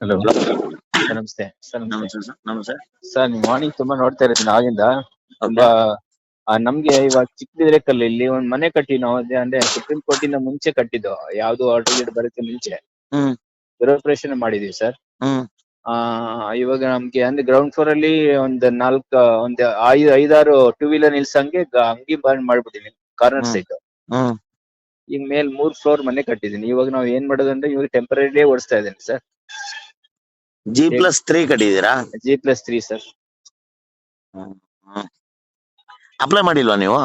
Hello. Sir ನಮಸ್ತೆ. Sir ನಮಸ್ತೆ. ನಮಸ್ತೆ ಸರ್. ನಮಸ್ತೆ. ಸರ್ ಮಾರ್ನಿಂಗ್ ತುಂಬಾ ನೋಡ್ತಾ ಇರ್ತೀನಿ. ಆಗಿಂದ ತುಂಬಾ ಆ, ನಮ್ಗೆ ಇವಾಗ ಚಿಕ್ಕದಿರೇಕಲ್ಲಿ ಇಲ್ಲಿ ಒಂದ್ ಮನೆ ಕಟ್ಟಿ ನಾವು. ಅದೇ ಅಂದ್ರೆ ಸುಪ್ರೀಂ ಕೋರ್ಟ್ ಇಂದ ಮುಂಚೆ ಕಟ್ಟಿದ್ದು. ಯಾವ್ದು ಆರ್ಡರ್ ಗೇಟ್ ಬರುತ್ತೆ ಮುಂಚೆ. ಹ್ಮ್. ಮಾಡಿದೀವಿ ಸರ್. ಹ್ಮ್. ಆ ಇವಾಗ ನಮ್ಗೆ ಅಂದ್ರೆ ಗ್ರೌಂಡ್ ಫ್ಲೋರ್ ಅಲ್ಲಿ ಒಂದ್ ನಾಲ್ಕ್ ಒಂದ್ ಐದು ಐದಾರು ಟೂ ವೀಲರ್ ನಿಲ್ಸಂಗೆ ಗ- ಅಂಗಡಿ ಬಂದ್ ಮಾಡ್ಬಿಟ್ಟಿದೀನಿ. ಕಾರ್ನರ್ ಹ್ಮ್. ಸೈಟ್ ಹ್ಮ್. ಈಗ ಮೇಲ್ ಮೂರ್ ಫ್ಲೋರ್ ಮನೆ ಕಟ್ಟಿದೀನಿ. ಇವಾಗ ನಾವ್ ಏನ್ ಮಾಡೋದಂದ್ರೆ ಇವಾಗ ಟೆಂಪರರಿ ಓಡಿಸ್ತಾ ಇದ್ದೀನಿ sir. G plus three ಕಟ್ಟಿದೀರಾ G plus three sir apply ಮಾಡಿಲ್ವಾ ನೀವು?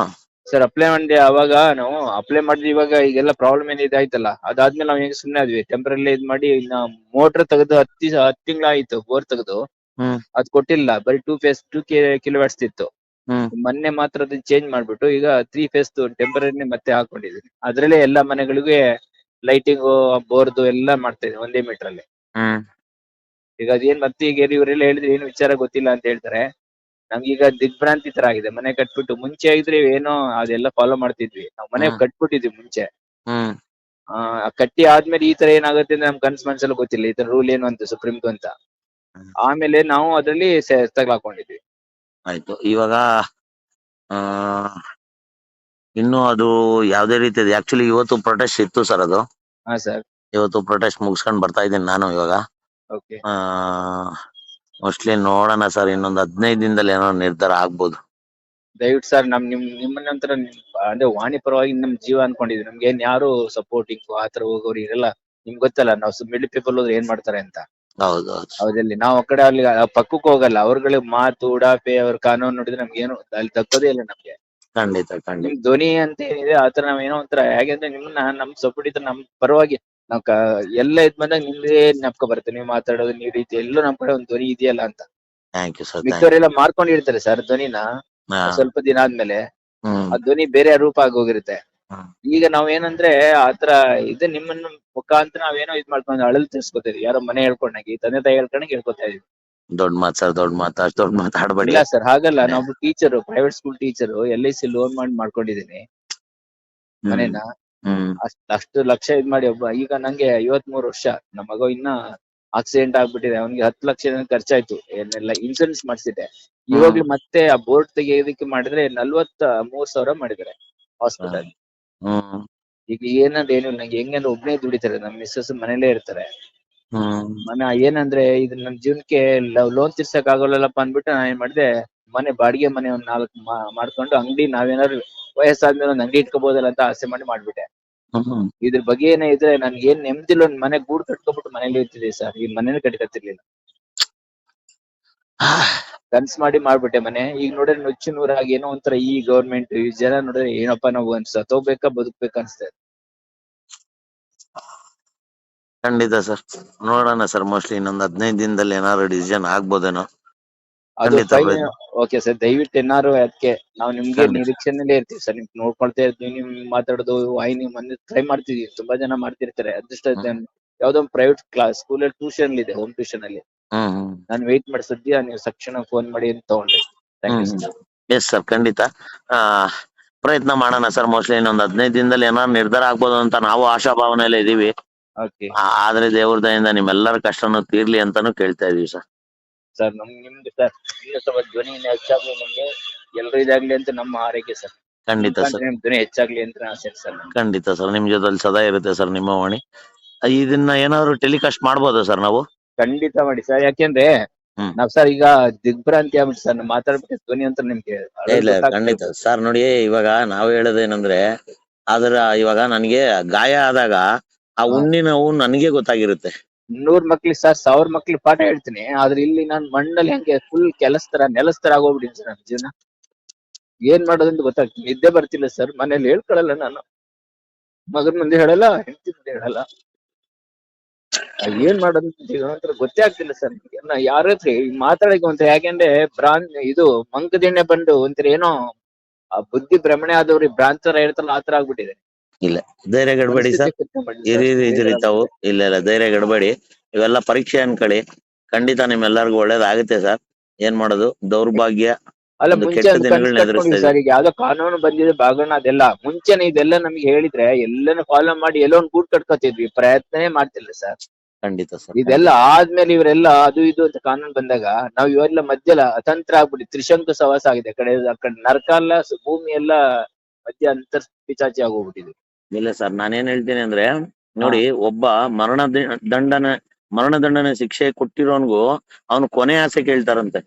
ಸರ್ ಅಪ್ಲೈ ಮಾಡಿ ಅವಾಗ ನಾವು ಅಪ್ಲೈ ಮಾಡಿದ್ವಿ ಇವಾಗ ಈಗೆಲ್ಲ ಪ್ರಾಬ್ಲಮ್ ಏನ್ ಇದಾಯ್ತಲ್ಲ ಅದಾದ್ಮೇಲೆ ನಾವು ಹೆಂಗ್ ಸುಮ್ನೆ ಆದ್ವಿ. ಟೆಂಪರಲ್ಲಿ ಇದ್ ಮಾಡಿ ಮೋಟರ್ ತೆಗೆದು ಹತ್ತಿ ಹತ್ತು ತಿಂಗಳಾಯ್ತು ಬೋರ್ ತೆಗೆದು. ಹ್ಮ್. ಅದ್ ಕೊಟ್ಟಿಲ್ಲ. ಬರೀ ಟೂ ಫೇಸ್ ಟೂ ಕಿಲೋವ್ಯಾಟ್ಸ್ ಇತ್ತು. ಹ್ಮ್. ಮೊನ್ನೆ ಮಾತ್ರ ಅದನ್ನ ಚೇಂಜ್ ಮಾಡ್ಬಿಟ್ಟು ಈಗ ತ್ರೀ ಫೇಸ್ ಟೆಂಪರರಿ ಮತ್ತೆ ಹಾಕೊಂಡಿದೀನಿ. ಅದ್ರಲ್ಲೇ ಎಲ್ಲಾ ಮನೆಗಳಿಗೂ ಲೈಟಿಂಗ್ ಬೋರ್ದು ಎಲ್ಲ ಮಾಡ್ತಾ ಇದೀನಿ ಒಂದೇ ಮೀಟರ್ ಅಲ್ಲಿ. ಹ್ಮ್. ಈಗ ಅದೇನ್ ಮತ್ತೆ ಈಗ ಇವರೆಲ್ಲ ಹೇಳಿದ್ರೆ ಏನು ವಿಚಾರ ಗೊತ್ತಿಲ್ಲ ಅಂತ ಹೇಳ್ತಾರೆ. ನಮ್ಗೀಗ ದಿಗ್ಭ್ರಾಂತಿ ತರ ಆಗಿದೆ. ಮನೆ ಕಟ್ಬಿಟ್ಟು ಮುಂಚೆ ಆಗಿದ್ರೆ ಏನೋ ಅದೆಲ್ಲ ಫಾಲೋ ಮಾಡ್ತಿದ್ವಿ. ನಾವು ಮನೆ ಹ್ಮ್. ಕಟ್ಬಿಟ್ಟಿದ್ವಿ ಮುಂಚೆ. ಹ್ಮ್. ಆ ಕಟ್ಟಿ ಆದ್ಮೇಲೆ ಈ ತರ ಏನಾಗುತ್ತೆ ಅಂದ್ರೆ ನಮ್ ಕನ್ಸ್ ಮನ್ಸಲ್ಲಿ ಗೊತ್ತಿಲ್ಲ. ಈ ತರ ರೂಲ್ ಏನು ಅಂತ ಸುಪ್ರೀಂ ಅಂತ. ಹ್ಮ್. ಆಮೇಲೆ ನಾವು ಅದ್ರಲ್ಲಿ ಸೆ- ತಗ್ಲಾಕೊಂಡಿದ್ವಿ ಆಯ್ತು. ಇವಾಗ ಆ ಇನ್ನು ಅದು ಯಾವ್ದೇ ರೀತಿ ಆಕ್ಚುಲಿ ಇವತ್ತು ಪ್ರೊಟೆಸ್ಟ್ ಇತ್ತು ಸರ್ ಅದು. ಹಾ ಸರ್. ಇವತ್ತು ಪ್ರೊಟೆಸ್ಟ್ ಮುಗಿಸ್ಕೊಂಡ್ ಬರ್ತಾ ಇದ್ದೀನಿ ನಾನು ಇವಾಗ. ಮೋಸ್ಟ್ಲಿ ನೋಡೋಣ ಸರ್ ಇನ್ನೊಂದ್ ಹದಿನೈದು ದಿನದಲ್ಲಿ ಏನೋ ನಿರ್ಧಾರ ಆಗ್ಬೋದು. ದಯವಿಟ್ಟು ಸರ್ ನಮ್ ನಿಮ್ ನಿಮ್ಮನ್ನ ಒಂಥರ ಅಂದ್ರೆ ವಾಣಿ ಪರವಾಗಿ ನಮ್ ಜೀವ ಅನ್ಕೊಂಡಿದ್ವಿ ನಮ್ಗೆ ಏನ್ ಯಾರು ಸಪೋರ್ಟಿಂಗ್ ಆತರ ಹೋಗೋರು ಇರಲ್ಲ. ನಿಮ್ಗೆ ಗೊತ್ತಲ್ಲ ನಾವು ಮಿಡ್ಲ್ ಪೀಪಲ್ ಹೋದ್ರೆ ಏನ್ ಮಾಡ್ತಾರೆ ಅಂತ. ಹೌದೌದು ಹೌದು. ಹೌದಲ್ಲಿ ನಾವು ಆ ಕಡೆ ಅಲ್ಲಿ ಆ ಪಕ್ಕಕ್ಕೆ ಹೋಗಲ್ಲ. ಅವ್ರಗಳ ಮಾತು ಉಡಾಪೆ ಅವ್ರ ಕಾನೂನು ನೋಡಿದ್ರೆ ನಮ್ಗೆ ಏನು ಅಲ್ಲಿ ತಕ್ಕೋದೇ ಇಲ್ಲ ನಮ್ಗೆ. ಖಂಡಿತ ಖಂಡಿತ. ನಿಮ್ ಧ್ವನಿ ಅಂತ ಏನಿದೆ ಆತರ ನಾವ್ ಏನೋ ಒಂಥರ ಹೇಗಂದ್ರೆ ನಿಮ್ಮನ್ನ ನಮ್ ಸಪೋರ್ಟ್ ಇದ್ರೆ ನಮ್ ಪರವಾಗಿ ನಾವ್ ಕ ಎಲ್ಲ ಇದ್ ಬಂದಾಗ ನಿಮ್ದೇ ನೆಪ್ಕೊ ಬರುತ್ತೆ. ನೀವು ಮಾತಾಡೋದು ನೀವ್ ರೀತಿ ಎಲ್ಲೂ ನಮ್ ಕಡೆ ಒಂದ್ ಧ್ವನಿ ಇದೆಯಲ್ಲ ಅಂತ. ಥ್ಯಾಂಕ್ ಯು ಸರ್ ಮಿಕ್ಕವರೆಲ್ಲ ಸರ್ ಧ್ವನಿನ ಸ್ವಲ್ಪ ದಿನ ಆದ್ಮೇಲೆ. ಆ ಧ್ವನಿ ಬೇರೆ ರೂಪ ಆಗೋಗಿರುತ್ತೆ ಹೋಗಿರುತ್ತೆ. ಈಗ ನಾವ್ ಏನಂದ್ರೆ ಆತರ ಇದು ನಿಮ್ಮನ್ನ ಮುಖಾಂತರ ನಾವೇನೋ ಇದ್ ಮಾಡ್ಕೊಂಡು ಅಳಲ್ ತಿರ್ಸ್ಕೊತೀವಿ ಯಾರೋ ಮನೆ ಹೇಳ್ಕೊಂಡಾಗಿ ತಂದೆ ತಾಯಿ ಹೇಳ್ಕೊಂಡಾಗ ಹೇಳ್ಕೊತಾ ಇದೀವಿ. ದೊಡ್ಡ ಮಾತ್ ಸರ್ ದೊಡ್ಡ ಮಾತು ಅಷ್ಟು ದೊಡ್ಡ ಮಾತಾಡ್ಬೇಡಿ ಇಲ್ಲ ಸರ್ ಹಾಗಲ್ಲ. ನಾವು teacher private school teacher L I C loan ಮಾಡಿ ಮಾಡ್ಕೊಂಡಿದೀನಿ. ಮನೇನ. ಅಷ್ಟ್ ಅಷ್ಟು ಲಕ್ಷ ಇದ್ ಮಾಡಿ ಒಬ್ಬ ಈಗ ನಂಗೆ ಐವತ್ ಮೂರು ವರ್ಷ ನಮ್ಮ ಮಗ ಇನ್ನ ಆಕ್ಸಿಡೆಂಟ್ ಆಗ್ಬಿಟ್ಟಿದೆ ಅವನಿಗೆ ಹತ್ತು ಲಕ್ಷ ಏನೋ ಖರ್ಚಾಯ್ತು ಏನೆಲ್ಲ ಇನ್ಸೂರೆನ್ಸ್ ಮಾಡ್ಸಿದ್ದೆ ಇವಾಗ್ಲೂ ಮತ್ತೆ ಆ ಬೋರ್ಡ್ ತೆಗೆಯೋದಕ್ಕೆ ಮಾಡಿದ್ರೆ ನಲ್ವತ್ತ ಮೂರ್ ಸಾವಿರ ಮಾಡಿದ್ದಾರೆ ಹಾಸ್ಪಿಟಲ್ ಈಗ ಏನಂದ್ರೆ ಏನು ನಂಗೆ ಹೆಂಗಂದ್ರೆ ಒಬ್ನೇ ದುಡಿತಾರೆ ನಮ್ ಮಿಸ್ಸಸ್ ಮನೇಲೆ ಇರ್ತಾರೆ. ಮನೆ ಏನಂದ್ರೆ ಇದು ನನ್ ಜೀವನಕ್ಕೆ ಲೋನ್ ತೀರ್ಸಕ್ ಆಗೋಲ್ಲಪ್ಪ ಅಂದ್ಬಿಟ್ಟು ನಾನ್ ಏನ್ ಮಾಡಿದೆ ಮನೆ ಬಾಡಿಗೆ ಮನೆ ಒಂದ್ ನಾಲ್ಕು ಮಾಡ್ಕೊಂಡು ಅಂಗಡಿ ನಾವೇನಾದ್ರು ವಯಸ್ಸಾದ್ಮೇಲೆ ಒಂದ್ ಅಂಗಡಿ ಇಟ್ಕೋಬಹುದಲ್ಲ ಅಂತ ಆಸೆ ಮಾಡಿ ಮಾಡ್ಬಿಟ್ಟೆ. ಇದ್ರ ಬಗ್ಗೆ ಏನೇ ಇದ್ರೆ ನನ್ಗೆ ಏನ್ ನೆಮ್ಮದಿಲ್ಲ ಒಂದ್ ಮನೆ ಗೂಡ್ ಕಟ್ಕೊಬಿಟ್ಟು ಮನೇಲಿ ಇರ್ತಿದ್ವಿ ಸರ್. ಈ ಮನೇನೆ ಕಟ್ಕತ್ತಿರ್ಲಿಲ್ಲ ಕನ್ಸ್ ಮಾಡಿ ಮಾಡ್ಬಿಟ್ಟೆ ಮನೆ. ಈಗ ನೋಡಿದ್ರೆ ನುಚ್ಚು ನೂರಾಗಿ ಏನೋ ಒಂಥರ ಈ ಗೌರ್ಮೆಂಟ್ ಈ ಜನ ನೋಡಿದ್ರೆ ಏನಪ್ಪಾ ನಾವು ಒಂದ್ ಸತ್ತೋಗ್ಬೇಕಾ ಬದುಕ್ಬೇಕಾ ಅನ್ಸ್ತಾ ಇದೆ. ಖಂಡಿತ ಸರ್. ನೋಡೋಣ ಸರ್ ಮೋಸ್ಟ್ಲಿ ಇನ್ನೊಂದ್ ಹದಿನೈದು ದಿನದಲ್ಲಿ ಏನಾದ್ರು ಡಿಸಿಷನ್ ಆಗ್ಬೋದೇನೋ. ಅದು ಓಕೆ ಸರ್ ದಯವಿಟ್ಟು ಏನಾರು ಅದಕ್ಕೆ ನಾವು ನಿಮ್ಗೆ. ನಿರೀಕ್ಷೆನಲ್ಲೇ ಇರ್ತೀವಿ ಸರ್ ನಿಮ್ ನೋಡ್ಕೊಳ್ತಾ ಇರ್ತೀವಿ ನಿಮ್ ಮಾತಾಡೋದು ವಾಹಿನಿ ಮಂದಿ ಟ್ರೈ ಮಾಡ್ತಿದೀವಿ. ತುಂಬಾ ಜನ ಮಾಡ್ತಿರ್ತಾರೆ. ಅದೃಷ್ಟ ಯಾವ್ದೋ ಒಂದು ಪ್ರೈವೇಟ್ ಕ್ಲಾಸ್ ಸ್ಕೂಲಲ್ಲಿ ಟ್ಯೂಷನ್ ಇದೆ ಹೋಮ್ ಟ್ಯೂಷನ್ ಅಲ್ಲಿ. ನಾನು ವೆಯ್ಟ್ ಮಾಡಿ ಸದ್ಯ ನೀವು ತಕ್ಷಣ ಫೋನ್ ಮಾಡಿ ಅಂತ ತಗೊಂಡ್ರಿ thank you sir yes sir ಖಂಡಿತ. ಆ ಪ್ರಯತ್ನ ಮಾಡೋಣ ಸರ್ ಮೋಸ್ಟ್ಲಿ ಇನ್ನೊಂದ್ ಹದಿನೈದು ದಿನದಲ್ಲಿ ಏನಾದ್ರು ನಿರ್ಧಾರ ಆಗ್ಬೋದು ಅಂತ ನಾವು ಆಶಾಭಾವನೆಯಲ್ಲೇ ಇದೀವಿ. ಓಕೆ ಆ- ಆದ್ರೆ ದೇವ್ರ ದಯಿಂದ ನಿಮ್ಮೆಲ್ಲರ ಕಷ್ಟನೂ ತೀರ್ಲಿ ಅಂತಾನು ಕೇಳ್ತಾ ಇದೀವಿ ಸರ್ ಸರ್ ನಮ್ ನಿಮ್ಗೆ ಸರ್ ಈಗ ಸ್ವಲ್ಪ ಧ್ವನಿ ಇನ್ನು ಹೆಚ್ಚಾಗ್ಲಿ ನಮ್ಗೆ. ಎಲ್ರು ಇದಾಗ್ಲಿ ಅಂತ ನಮ್ಮ ಆರೈಕೆ ಸರ್. ಖಂಡಿತ ಸರ್. ನಿಮ್ ಧ್ವನಿ ಹೆಚ್ಚಾಗ್ಲಿ ಅಂತ ಆಸೆ ಸರ್ ನಮ್ಗೆ. ಖಂಡಿತ ಸರ್ ನಿಮ್ ಜೊತೆಲಿ ಸದಾ ಇರುತ್ತೆ ಸರ್ ನಿಮ್ಮ ವಾಣಿ. ಇದನ್ನ ಏನಾದ್ರು ಟೆಲಿಕಾಸ್ಟ್ ಮಾಡ್ಬೋದಾ ಸರ್ ನಾವು? ಖಂಡಿತ ಮಾಡಿ ಸರ್ ಯಾಕೆಂದ್ರೆ ಹ್ಮ್. ನಾವ್ ಸರ್ ಈಗ ದಿಗ್ಭ್ರಾಂತಿ ಆಗ್ಬಿಟ್ಟು ಸರ್ ನಾವ್ ಮಾತಾಡ್ಬಿಟ್ಟು ಧ್ವನಿ ಅಂತ ನಿಮ್ಗೆ ಇಲ್ಲ ಖಂಡಿತ. ಸರ್ ನೋಡಿ ಇವಾಗ ನಾವು ಹೇಳೋದೇನಂದ್ರೆ ಅದರ ಇವಾಗ ನನಗೆ ಗಾಯ ಆದಾಗ ಆ. ಹುಣ್ಣಿನ ನೋವು ನನಗೆ ಗೊತ್ತಾಗಿರುತ್ತೆ. ನೂರ್ ಮಕ್ಳಿಗೆ ಸರ್ ಸಾವಿರ ಮಕ್ಳಿಗೆ ಪಾಠ ಹೇಳ್ತೀನಿ. ಆದ್ರೆ ಇಲ್ಲಿ ನಾನು ಮಣ್ಣಲ್ಲಿ ಹಂಗೆ ಫುಲ್ ಕೆಲಸ ತರ, ನೆಲಸ್ ಸರ್ ನನ್ನ ಜೀವನ. ಏನ್ ಮಾಡೋದಂತ ಗೊತ್ತಾಗ್ತಿಲ್ಲ. ನಿದ್ದೆ ಬರ್ತಿಲ್ಲ ಸರ್. ಮನೇಲಿ ಹೇಳ್ಕೊಳಲ್ಲ ನಾನು. ಮಗನ ಮುಂದೆ ಹೇಳಲ್ಲ, ಹೆಂಡತಿ ಮುಂದೆ ಹೇಳಲ್ಲ. ಏನ್ ಮಾಡೋದಂತ ಗೊತ್ತೇ ಆಗ್ತಿಲ್ಲ ಸರ್ ಯಾರ ಹತ್ರ ಮಾತಾಡಕ್ಕೆ ಒಂಥರ ಯಾಕೆಂದ್ರೆ ಬ್ರಾನ್, ಇದು ಮಂಕದಿಣ್ಣೆ ಬಂದು ಒಂಥರ ಏನೋ, ಆ ಬುದ್ಧಿ ಭ್ರಮಣೆ ಆದವ್ರಿಗೆ ಭ್ರಾಂತರ ಇರ್ತಲ್ಲ ಆತರ ಆಗ್ಬಿಟ್ಟಿದೆ. ಇಲ್ಲ. ಧೈರ್ಯ ಗಡ್ಬಡಿ ಸರ್. ತಾವು. ಇಲ್ಲ ಇಲ್ಲ ಧೈರ್ಯ ಗಡ್ಬಡಿ. ಇವೆಲ್ಲ ಪರೀಕ್ಷೆ ಅನ್ಕೊಳ್ಳಿ. ಖಂಡಿತ ನಿಮ್ಮೆಲ್ಲರಿಗೂ ಒಳ್ಳೇದಾಗುತ್ತೆ ಸರ್. ಏನ್ ಮಾಡೋದು? ದೌರ್ಭಾಗ್ಯ ಅಲ್ಲ ಒಂದು ಮುಂಚೆ ಕೆಟ್ಟ ಅದು ದಿನಗಳನ್ನ ಕನ್ಸ್ ಕಟ್ಕೊಂಡಿವಿ ಎದುರಿಸ್ತಾ ಸರ್. ಈಗ ಯಾವ್ದೋ ಕಾನೂನು ಬಂದಿದೆ ಬಾಗಣ ಅದೆಲ್ಲ. ಮುಂಚೆನೆ ಇದೆಲ್ಲ ನಮ್ಗೆ ಹೇಳಿದ್ರೆ ಎಲ್ಲಾನು ಫಾಲೋ ಮಾಡಿ ಎಲ್ಲೋ ಒಂದು ಗೂಡ್ ಕಟ್ಕೋತಿದ್ವಿ. ಪ್ರಯತ್ನನೇ ಮಾಡ್ತಿಲ್ಲ ಸರ್. ಖಂಡಿತ ಸರ್ ಇದೆಲ್ಲ ಆದ್ಮೇಲೆ ಇವರೆಲ್ಲ ಅದು ಇದು ಅಂತ ಕಾನೂನು ಬಂದಾಗ ನಾವ್ ಇವೆಲ್ಲ ಮಧ್ಯಲ ಅತಂತ್ರ ಆಗ್ಬಿಟ್ಟು ತ್ರಿಶಂಕು ಸವಾಸ ಆಗಿದೆ. ಆ ಕಡೆ ಆ ಕಡೆ ನರಕ ಎಲ್ಲ ಭೂಮಿ ಎಲ್ಲ ಮಧ್ಯ ಅಂತರ್ ಪಿಚಾಚಿ ಆಗೋಗ್ಬಿಟ್ಟಿದೆ. ಇಲ್ಲ ಸರ್ ನಾನೇನ್ ಹೇಳ್ತೀನಿ ಅಂದ್ರೆ ನೋಡಿ ಒಬ್ಬ ಮರಣ ದಂಡನೆ ಮರಣದಂಡನೆ ಶಿಕ್ಷೆ ಕೊಟ್ಟಿರೋನ್ಗೂ ಅವನು ಕೊನೆ ಆಸೆ ಕೇಳ್ತಾರಂತೆ.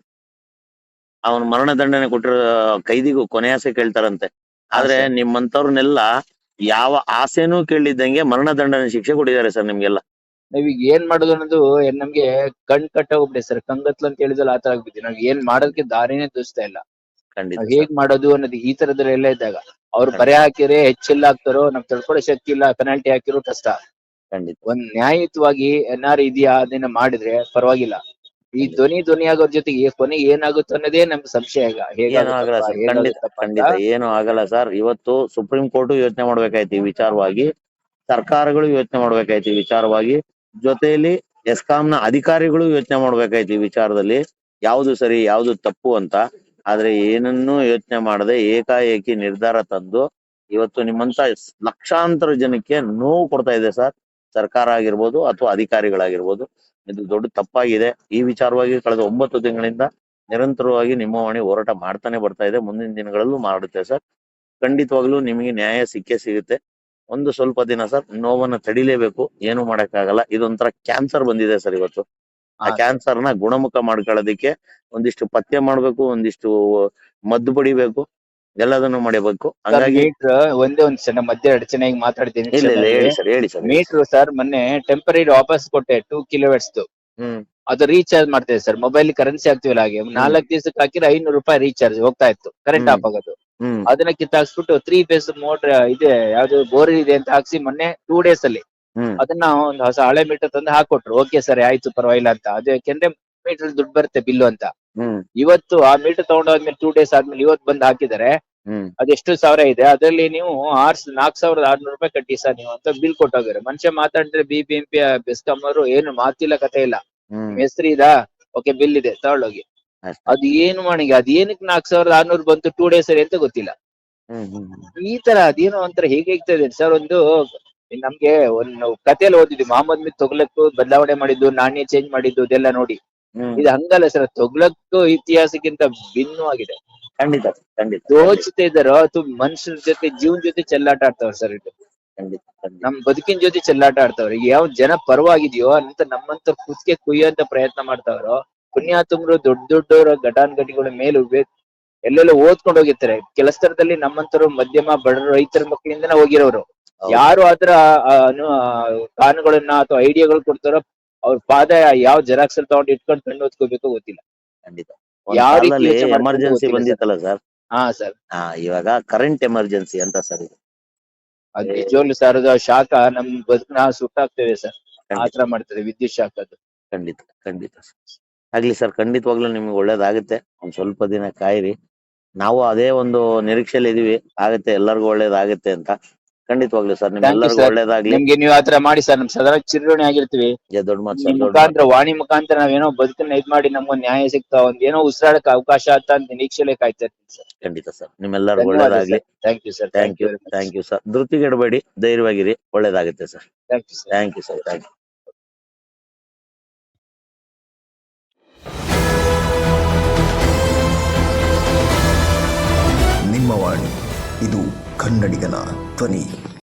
ಅವನು ಮರಣ ದಂಡನೆ ಕೊಟ್ಟಿರೋ ಕೈದಿಗೂ ಕೊನೆ ಆಸೆ ಕೇಳ್ತಾರಂತೆ. ಆದ್ರೆ. ನಿಮ್ಮಂತವ್ರನ್ನೆಲ್ಲ ಯಾವ ಆಸೆನೂ ಕೇಳಿದ್ದಂಗೆ ಮರಣ ದಂಡನೆ ಶಿಕ್ಷೆ ಕೊಟ್ಟಿದ್ದಾರೆ ಸರ್ ನಿಮ್ಗೆಲ್ಲ. ನಾವೀಗ ಏನ್ ಮಾಡೋದು ಅನ್ನೋದು ನಮ್ಗೆ ಕಣ್ ಕಟ್ಟೋಗ್ಬಿಟ್ಟೆ ಸರ್. ಕಂಗತ್ಲ ಅಂತ ಹೇಳಿದ್ರೆ ಆತರ ಆಗ್ಬಿಟ್ಟಿದೆ. ನಾವ್ ಏನ್ ಮಾಡೋದಕ್ಕೆ ದಾರಿನೇ ತೋರಿಸ್ತಾ ಇಲ್ಲ. ಖಂಡಿತ ಹೇಗ್ ಮಾಡೋದು ಅನ್ನೋದು ಈ ತರದ್ರೆಲ್ಲ ಇದ್ದಾಗ. ಅವ್ರು ಬರೆ ಹಾಕಿದ್ರೆ ಹೆಚ್ಚಿಲ್ಲ ಹಾಕ್ತಾರೋ ನಮ್ ತಡ್ಕೊಳ್ಳೋ ಶಕ್ತಿ ಇಲ್ಲ ಪೆನಾಲ್ಟಿ ಹಾಕಿರೋ ಕಷ್ಟ. ಖಂಡಿತ. ಒಂದ್ ನ್ಯಾಯಯುತವಾಗಿ ಏನಾರು ಇದೆಯಾ ಅದನ್ನ ಮಾಡಿದ್ರೆ ಪರವಾಗಿಲ್ಲ. ಈ ಧ್ವನಿ ಧ್ವನಿ ಆಗೋರ್ ಜೊತೆಗೆ ಕೊನೆಗೆ ಏನಾಗುತ್ತೆ ಅನ್ನೋದೇ ನಮ್ಗೆ ಸಂಶಯ ಈಗ. ಏನು ಆಗಲ್ಲ ಸರ್. ಖಂಡಿತ. ಏನು ಆಗಲ್ಲ ಸರ್. ಇವತ್ತು ಸುಪ್ರೀಂ ಕೋರ್ಟ್ ಯೋಚನೆ ಮಾಡ್ಬೇಕಾಯ್ತಿ ಈ ವಿಚಾರವಾಗಿ. ಸರ್ಕಾರಗಳು ಯೋಚನೆ ಮಾಡ್ಬೇಕಾಯ್ತು ಈ ವಿಚಾರವಾಗಿ. ಜೊತೆಯಲ್ಲಿ ಎಸ್ಕಾಂನ ಅಧಿಕಾರಿಗಳು ಯೋಚನೆ ಮಾಡ್ಬೇಕಾಯ್ತು ಈ ವಿಚಾರದಲ್ಲಿ. ಯಾವ್ದು ಸರಿ ಯಾವ್ದು ತಪ್ಪು ಅಂತ. ಆದ್ರೆ ಏನನ್ನೂ ಯೋಚನೆ ಮಾಡದೆ ಏಕಾಏಕಿ ನಿರ್ಧಾರ ತಂದು ಇವತ್ತು ನಿಮ್ಮಂತ ಲಕ್ಷಾಂತರ ಜನಕ್ಕೆ ನೋವು ಕೊಡ್ತಾ ಇದೆ ಸರ್. ಸರ್ಕಾರ ಆಗಿರ್ಬೋದು ಅಥವಾ ಅಧಿಕಾರಿಗಳಾಗಿರ್ಬೋದು. ಇದು ದೊಡ್ಡ ತಪ್ಪಾಗಿದೆ. ಈ ವಿಚಾರವಾಗಿ ಕಳೆದ ಒಂಬತ್ತು ತಿಂಗಳಿಂದ ನಿರಂತರವಾಗಿ ನಿಮ್ಮ ವಾಣಿ ಹೋರಾಟ ಮಾಡ್ತಾನೆ ಬರ್ತಾ ಇದೆ. ಮುಂದಿನ ದಿನಗಳಲ್ಲೂ ಮಾಡುತ್ತೆ ಸರ್. ಖಂಡಿತವಾಗ್ಲೂ ನಿಮಗೆ ನ್ಯಾಯ ಸಿಕ್ಕೇ ಸಿಗುತ್ತೆ. ಒಂದು ಸ್ವಲ್ಪ ದಿನ ಸರ್, ನೋವನ್ನ ತಡಿಲೇಬೇಕು. ಏನು ಮಾಡೋಕ್ಕಾಗಲ್ಲ. ಇದೊಂಥರ ಕ್ಯಾನ್ಸರ್ ಬಂದಿದೆ ಸರ್ ಇವತ್ತು. ಆ ಕ್ಯಾನ್ಸರ್ನ ಗುಣಮುಖ ಮಾಡ್ಕೊಳ್ಳೋದಿಕ್ಕೆ ಒಂದಿಷ್ಟು ಪತ್ತೆ ಮಾಡ್ಬೇಕು ಒಂದಿಷ್ಟು ಮದ್ದು ಬಡಿಬೇಕು ಎಲ್ಲದನ್ನು ಮಾಡಬೇಕು. ಹಾಗಾಗಿ ಒಂದೇ ಒಂದ್ ಸಣ್ಣ ಮಧ್ಯ ಅಡಚಣೆಗೆ ಮಾತಾಡ್ತೀನಿ ಇಲ್ಲ ಇಲ್ಲ ಹೇಳಿ ಸರ್ ಹೇಳಿ ಸರ್ ಮೀಟರ್ ಸರ್. ಮೊನ್ನೆ ಟೆಂಪರರಿ ವಾಪಸ್ ಕೊಟ್ಟೆ ಟೂ ಕಿಲೋಮೀಟರ್ಸ್ ಹ್ಮ್. ಅದು ರೀಚಾರ್ಜ್ ಮಾಡ್ತೇವೆ ಸರ್ ಮೊಬೈಲ್ ಕರೆನ್ಸಿ ಹಾಕ್ತಿವಲ್ಲ ಹಾಗೆ. ನಾಲ್ಕ್ ದಿವಸಕ್ಕೆ ಹಾಕಿದ್ರೆ ಐನೂರು ರೂಪಾಯಿ ರೀಚಾರ್ಜ್ ಹೋಗ್ತಾ ಇತ್ತು. Current hmm. ಆಫ್ ಆಗೋದು. ಅದನ್ನ ಕಿತ್ತಾಕ್ಸ್ಬಿಟ್ಟು ತ್ರೀ ಫೇಸ್ ಮೋಟರ್ ಇದೆ ಯಾವ್ದು ಬೋರ್ ಇದೆ ಅಂತ ಹಾಕ್ಸಿ ಮೊನ್ನೆ ಟೂ ಡೇಸ್ ಅಲ್ಲಿ. ಅದನ್ನ ಒಂದು ಹೊಸ ಹಳೆ ಮೀಟರ್ ತಂದು ಹಾಕೊಟ್ರು. ಓಕೆ ಸರಿ ಆಯ್ತು ಪರವಾಗಿಲ್ಲ ಅಂತ. ಅದೇ ಯಾಕೆಂದ್ರೆ ಮೀಟರ್ ದುಡ್ಡು ಬರುತ್ತೆ ಬಿಲ್ಲು ಅಂತ. ಇವತ್ತು ಆ ಮೀಟರ್ ತಗೊಂಡಾದ್ಮೇಲೆ ಟೂ ಡೇಸ್ ಆದ್ಮೇಲೆ ಇವತ್ತು ಬಂದು ಹಾಕಿದ್ದಾರೆ ಹ್ಮ್. ಅದೆಷ್ಟು ಸಾವಿರ ಇದೆ? ಅದರಲ್ಲಿ ನೀವು ಆರ್ ನಾಲ್ಕ್ ಸಾವಿರದ ಆರ್ನೂರು ರೂಪಾಯಿ ಕಟ್ಟಿ ಸರ್ ನೀವು ಅಂತ ಬಿಲ್ ಕೊಟ್ಟೋಗಿರ. ಮನುಷ್ಯ ಮಾತಾಡಿದ್ರೆ B B M P BESCOM ಅವರು ಏನು ಮಾತಿಲ್ಲ ಕತೆ ಇಲ್ಲ. ಹೆಸರು ಇದಾ? ಓಕೆ ಬಿಲ್ ಇದೆ ತಗೊಳ್ಳೋಗಿ. ಅದು ಏನು ಮಾಡಿಗೆ? ಅದ್ ಏನಕ್ಕೆ ನಾಲ್ಕ್ ಸಾವಿರದ ಆರ್ನೂರು ಬಂತು ಟೂ ಡೇಸ್ ಅಂತ ಗೊತ್ತಿಲ್ಲ. ಈ ತರ ಅದೇನೋ ಒಂಥರ ಹೇಗೆ ಸರ್? ಒಂದು ನಮ್ಗೆ ಒಂದು ಕಥೆಯಲ್ಲಿ ಓದಿದ್ವಿ. ಮೊಹಮ್ಮದ್ ಮಿತ್ ತೊಗ್ಲಕ್ಕು ಬದಲಾವಣೆ ಮಾಡಿದ್ದು ನಾಣ್ಯ ಚೇಂಜ್ ಮಾಡಿದ್ದು ಇದೆಲ್ಲ ನೋಡಿ. ಇದು ಹಂಗಲ್ಲ ಸರ್. ತೊಗ್ಲಕ್ಕು ಇತಿಹಾಸಕ್ಕಿಂತ ಭಿನ್ನವಾಗಿದೆ. ಖಂಡಿತ ಖಂಡಿತ. ದೋಚುತ್ತಾ ಇದ್ದಾರೋ. ಅಥವಾ ಮನುಷ್ಯರ ಜೊತೆ ಜೀವನ ಜೊತೆ ಚೆಲ್ಲಾಟ ಆಡ್ತಾವ್ರೆ ಸರ್ ಇದು. ಖಂಡಿತ ನಮ್ ಬದುಕಿನ ಜೊತೆ ಚೆಲ್ಲಾಟ ಆಡ್ತಾವ್ರೆ. ಯಾವ ಜನ ಪರವಾಗಿದೆಯೋ ಅಂತ ನಮ್ಮಂತ ಕುತ್ತಿಗೆ ಕುಯ್ಯೋಂತ ಪ್ರಯತ್ನ ಮಾಡ್ತಾವ್ರೋ ಪುಣ್ಯಾತುಮ್ರು ದೊಡ್ಡ ದೊಡ್ಡವರ ಘಟಾನುಘಟಿಗಳ ಮೇಲೆ ಎಲ್ಲೆಲ್ಲ ಓದ್ಕೊಂಡು ಹೋಗಿರ್ತಾರೆ. ಕೆಲಸದಲ್ಲಿ ನಮ್ಮಂತರು ಮಧ್ಯಮ ಬಡ ರೈತರ ಮಕ್ಕಳಿಂದನೇ ಹೋಗಿರೋರು. ಯಾರು ಅದ್ರ ಕಾನೂನುಗಳನ್ನ ಕಾರಣಗಳನ್ನ ಅಥವಾ ಐಡಿಯಾಗಳು ಕೊಡ್ತಾರೋ ಅವ್ರ ಪಾದ ಯಾವ ಜೆರಾಕ್ಸ್ ಅಲ್ಲಿ ತಗೊಂಡು ಇಟ್ಕೊಂಡು ಕಣ್ಣು ಓದ್ಕೋಬೇಕು ಗೊತ್ತಿಲ್ಲ. ಖಂಡಿತ. ಎಮರ್ಜೆನ್ಸಿ ಬಂದಿತ್ತಲ್ಲ ಸರ್? ಹಾ ಸರ್. ಹಾ ಇವಾಗ ಕರೆಂಟ್ ಎಮರ್ಜೆನ್ಸಿ ಅಂತ ಸರ್ ಇದು. ಅದು ನಿಜವಾಗ್ಲು ಸರ್ ಅದು ಶಾಖ ನಮ್ ಬದುಕನ್ನ ಸುಟ್ಟಾಗ್ತೇವೆ ಸರ್. ಆಚರ ಆತರ ಮಾಡ್ತದೆ ವಿದ್ಯುತ್ ಶಾಖ ಅದು. ಖಂಡಿತ ಖಂಡಿತ ಆಗ್ಲಿ ಸರ್ ಖಂಡಿತವಾಗ್ಲೂ ನಿಮ್ಗೆ ಒಳ್ಳೇದಾಗುತ್ತೆ. ಒಂದ್ ಸ್ವಲ್ಪ ದಿನ ಕಾಯಿರಿ. ನಾವು ಅದೇ ಒಂದು ನಿರೀಕ್ಷೆಯಲ್ಲಿ ಇದೀವಿ ಆಗತ್ತೆ ಎಲ್ಲರಿಗೂ ಒಳ್ಳೇದಾಗುತ್ತೆ ಅಂತ. ಖಂಡಿತವಾಗ್ಲೂ ಸರ್ ನಿಮ್ಗೆಲ್ಲರಿಗೂ ಒಳ್ಳೇದಾಗ್ಲಿ. ನಿಮ್ಗೆ ನೀವು ಆತರ ಮಾಡಿ ಸರ್ ನಮ್ ಸದಾ ಚಿರೋಣಿ ಆಗಿರ್ತೀವಿ. ಏ ದೊಡ್ಡ ಮಾತು ನಿಮ್ ಸರ್ ದೊಡ್ಡ ಮುಖಾಂತರ ವಾಣಿ ಮುಖಾಂತರ ನಾವೇನೋ ಬದುಕನ್ನ ಇದ್ ಮಾಡಿ ನಮ್ಗೆ ನ್ಯಾಯ ಸಿಗ್ತಾ ಒಂದ್ ಏನೋ ಉಸಿರಾಡಕ್ ಅವಕಾಶ ಅಂತ ನಿರೀಕ್ಷೆ ಕಾಯ್ತಾ ಇರ್ತೀನಿ ಸರ್. ಖಂಡಿತ ಸರ್ ನಿಮ್ಮೆಲ್ಲರಿಗೂ ಒಳ್ಳೇದಾಗ್ಲಿ. Thank you sir thank you thank you sir ಧೃತಿಗೆಡಬೇಡಿ ಧೈರ್ಯವಾಗಿರಿ ಒಳ್ಳೇದಾಗುತ್ತೆ sir. Thank you sir thank you sir thank you ನಿಮ್ಮ ವಾಣಿ ಇದು ಕನ್ನಡಿಗನ ಧ್ವನಿ